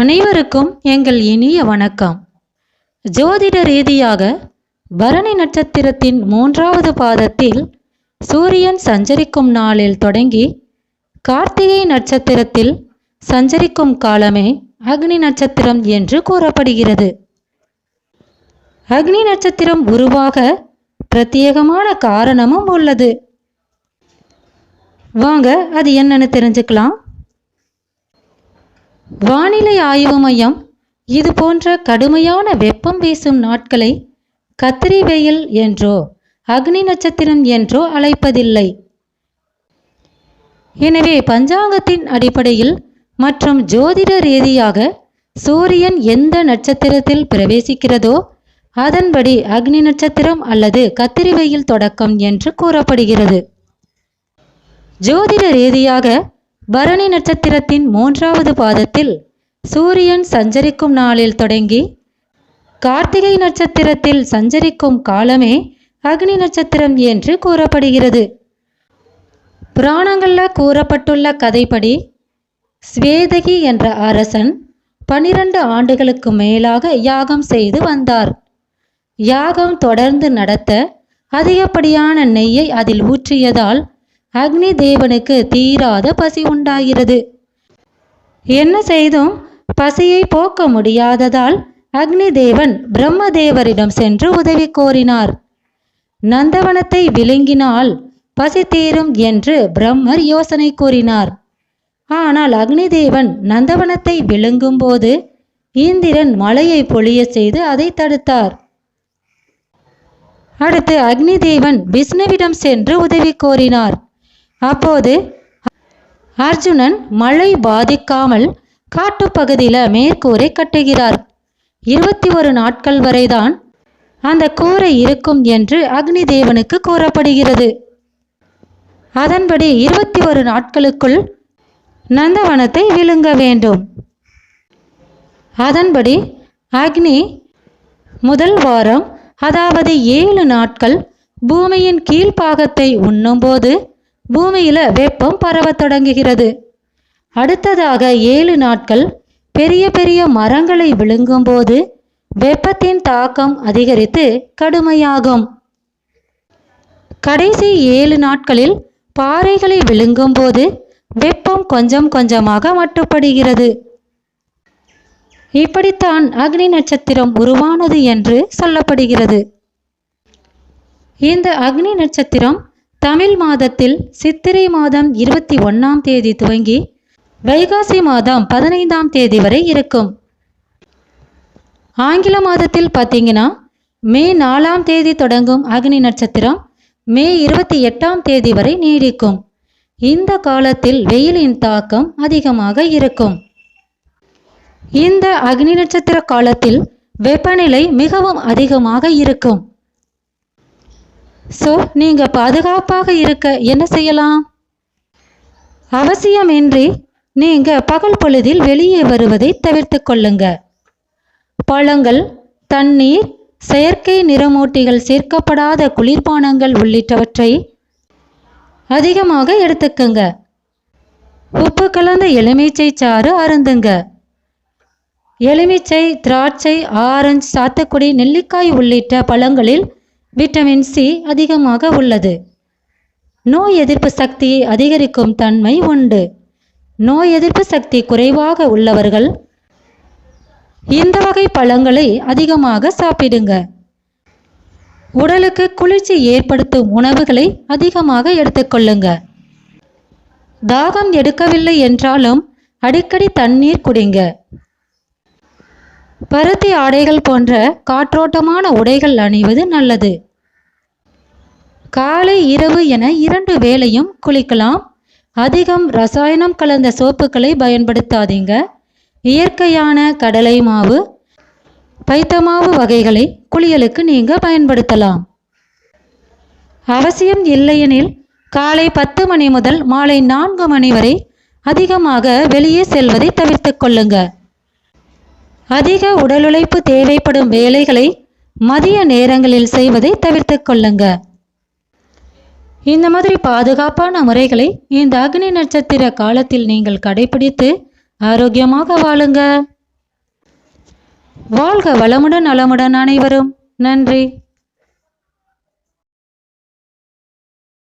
அனைவருக்கும் எங்கள் இனிய வணக்கம். ஜோதிட ரீதியாக பரணி நட்சத்திரத்தின் மூன்றாவது பாதத்தில் சூரியன் சஞ்சரிக்கும் நாளில் தொடங்கி கார்த்திகை நட்சத்திரத்தில் சஞ்சரிக்கும் காலமே அக்னி நட்சத்திரம் என்று கூறப்படுகிறது. அக்னி நட்சத்திரம் உருவாக பிரத்யேகமான காரணமும் உள்ளது. வாங்க அது என்னன்னு தெரிஞ்சுக்கலாம். வானிலை ஆய்வு மையம் இது போன்ற கடுமையான வெப்பம் வீசும் நாட்களை கத்திரி வெயில் என்றோ அக்னி நட்சத்திரம் என்றோ அழைப்பதில்லை. எனவே பஞ்சாங்கத்தின் அடிப்படையில் மற்றும் ஜோதிட ரீதியாக சூரியன் எந்த நட்சத்திரத்தில் பிரவேசிக்கிறதோ அதன்படி அக்னி நட்சத்திரம் அல்லது கத்திரி வெயில் தொடக்கம் என்று கூறப்படுகிறது. ஜோதிட ரீதியாக பரணி நட்சத்திரத்தின் மூன்றாவது பாதத்தில் சூரியன் சஞ்சரிக்கும் நாளில் தொடங்கி கார்த்திகை நட்சத்திரத்தில் சஞ்சரிக்கும் காலமே அக்னி நட்சத்திரம் என்று கூறப்படுகிறது. புராணங்களில் கூறப்பட்டுள்ள கதைப்படி ஸ்வேதகி என்ற அரசன் பனிரெண்டு ஆண்டுகளுக்கு மேலாக யாகம் செய்து வந்தார். யாகம் தொடர்ந்து நடத்த அதிகப்படியான நெய்யை அதில் ஊற்றியதால் அக்னி தேவனுக்கு தீராத பசி உண்டாகிறது. என்ன செய்தும் பசியை போக்க முடியாததால் அக்னி தேவன் பிரம்மதேவரிடம் சென்று உதவி கோரினார். நந்தவனத்தை விழுங்கினால் பசி தீரும் என்று பிரம்மர் யோசனை கூறினார். ஆனால் அக்னி தேவன் நந்தவனத்தை விழுங்கும்போது இந்திரன் மலையை பொழிய செய்து அதை தடுத்தார். அடுத்து அக்னி தேவன் விஷ்ணுவிடம் சென்று உதவி கோரினார். அப்போது அர்ஜுனன் மழை பாதிக்காமல் காட்டுப்பகுதியில் மேற்கூரை கட்டுகிறார். இருபத்தி ஒரு நாட்கள் வரைதான் அந்த கூரை இருக்கும் என்று அக்னி தேவனுக்கு கூறப்படுகிறது. அதன்படி இருபத்தி ஒரு நாட்களுக்குள் நந்தவனத்தை விழுங்க வேண்டும். அதன்படி அக்னி முதல் வாரம் அதாவது ஏழு நாட்கள் பூமியின் கீழ்ப்பாகத்தை உண்ணும்போது பூமியில வெப்பம் பரவத் தொடங்குகிறது. அடுத்ததாக ஏழு நாட்கள் பெரிய பெரிய மரங்களை விழுங்கும்போது வெப்பத்தின் தாக்கம் அதிகரித்து கடுமையாகும். கடைசி ஏழு நாட்களில் பாறைகளை விழுங்கும்போது வெப்பம் கொஞ்சம் கொஞ்சமாக மட்டுப்படுகிறது. இப்படித்தான் அக்னி நட்சத்திரம் உருவானது என்று சொல்லப்படுகிறது. இந்த அக்னி நட்சத்திரம் தமிழ் மாதத்தில் சித்திரை மாதம் இருபத்தி ஒன்றாம் தேதி துவங்கி வைகாசி மாதம் பதினைந்தாம் தேதி வரை இருக்கும். ஆங்கில மாதத்தில் பார்த்தீங்கன்னா மே நாலாம் தேதி தொடங்கும் அக்னி நட்சத்திரம் மே இருபத்தி எட்டாம் தேதி வரை நீடிக்கும். இந்த காலத்தில் வெயிலின் தாக்கம் அதிகமாக இருக்கும். இந்த அக்னி நட்சத்திர காலத்தில் வெப்பநிலை மிகவும் அதிகமாக இருக்கும். ஸோ நீங்கள் பாதுகாப்பாக இருக்க என்ன செய்யலாம்? அவசியமின்றி நீங்க பகல் பொழுதில் வெளியே வருவதை தவிர்த்து கொள்ளுங்க. பழங்கள் தண்ணீர் செயற்கை நிறமூட்டிகள் சேர்க்கப்படாத குளிர்பானங்கள் உள்ளிட்டவற்றை அதிகமாக எடுத்துக்குங்க. உப்பு கலந்த எலுமிச்சை சாறு அருந்துங்க. எலுமிச்சை திராட்சை ஆரஞ்சு சாத்துக்குடி நெல்லிக்காய் உள்ளிட்ட பழங்களில் விட்டமின் சி அதிகமாக உள்ளது. நோய் எதிர்ப்பு சக்தியை அதிகரிக்கும் தன்மை உண்டு. நோய் எதிர்ப்பு சக்தி குறைவாக உள்ளவர்கள் இந்த வகை பழங்களை அதிகமாக சாப்பிடுங்க. உடலுக்கு குளிர்ச்சி ஏற்படுத்தும் உணவுகளை அதிகமாக எடுத்துக்கொள்ளுங்க. தாகம் எடுக்கவில்லை என்றாலும் அடிக்கடி தண்ணீர் குடிங்க. பருத்தி ஆடைகள் போன்ற காற்றோட்டமான உடைகள் அணிவது நல்லது. காலை இரவு என இரண்டு வேளையும் குளிக்கலாம். அதிகம் ரசாயனம் கலந்த சோப்புகளை பயன்படுத்தாதீங்க. இயற்கையான கடலை மாவு பைத்தமாவு வகைகளை குளியலுக்கு நீங்க பயன்படுத்தலாம். அவசியம் இல்லையெனில் காலை பத்து மணி முதல் மாலை நான்கு மணி வரை அதிகமாக வெளியே செல்வதை தவிர்த்து கொள்ளுங்கள் அதிக உடல் உழைப்பு தேவைப்படும் வேலைகளை மதிய நேரங்களில் செய்வதை தவிர்த்து கொள்ளுங்க. இந்த மாதிரி பாதுகாப்பான முறைகளை இந்த அக்னி நட்சத்திர காலத்தில் நீங்கள் கடைபிடித்து ஆரோக்கியமாக வாழுங்க. வாழ்க வளமுடன் நலமுடன் அனைவரும். நன்றி.